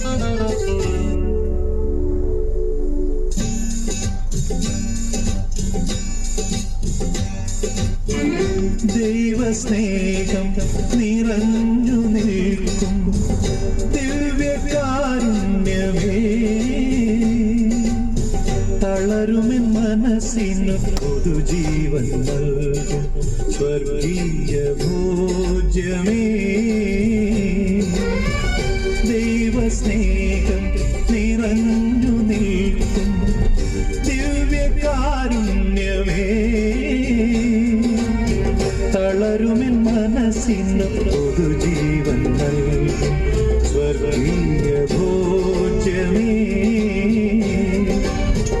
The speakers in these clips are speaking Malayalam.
ദൈവസ്നേഹം നിറഞ്ഞു നിൽക്കും. ദിവ്യകാരുണ്യമേ. തളരുമെൻ മനസ്സിന് പൊതുജീവൻ നൽകും. സ്വർഗീയ മനസ്സിന് പൊതുജീവൻ നൽകും. സ്വർഗീയ ഭോജ്യമേ.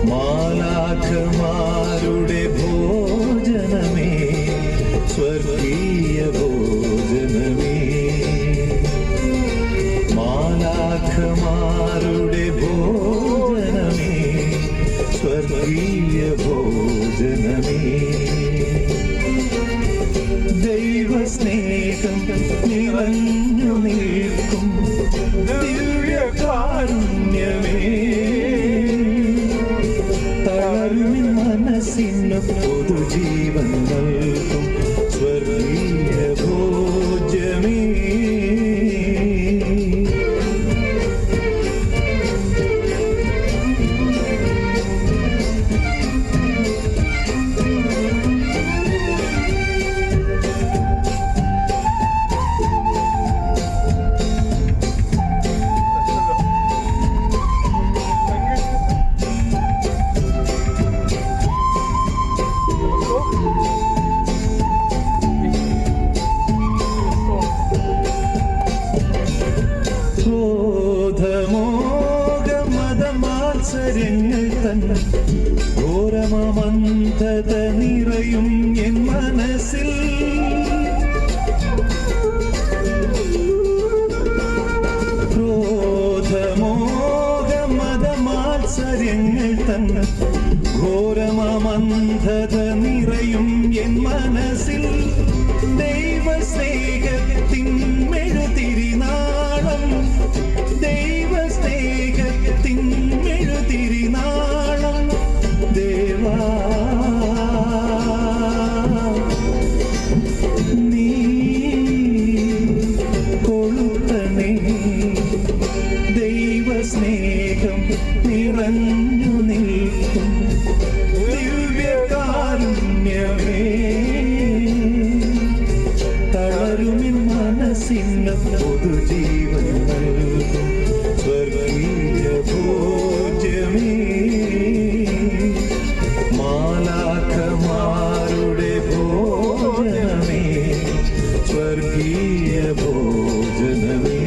മാലാഖമാരുടെ ഭോജനമേ. സ്വർഗീയ ഭോജനമേ. മാലാഖമാരുടെ ദൈവസ്നേഹം നിറഞ്ഞു തൻ നിറയും എൻ മനസ്സിൽ. ക്രോധമോഹമതമാത്സര്യങ്ങൾ തൻ ഘോരമമന്ധത നിറയും എൻ മനസ്സിൽ. ദൈവസ്നേഹത്തിൻ നിറഞ്ഞു നിൽക്കും. ദിവ്യകാരുണ്യമേ. തളരുമിൻ മനസ്സിന് പൊതുജീവൻ നൽകും. മാലാഖമാരുടെ ഭോജനമേ.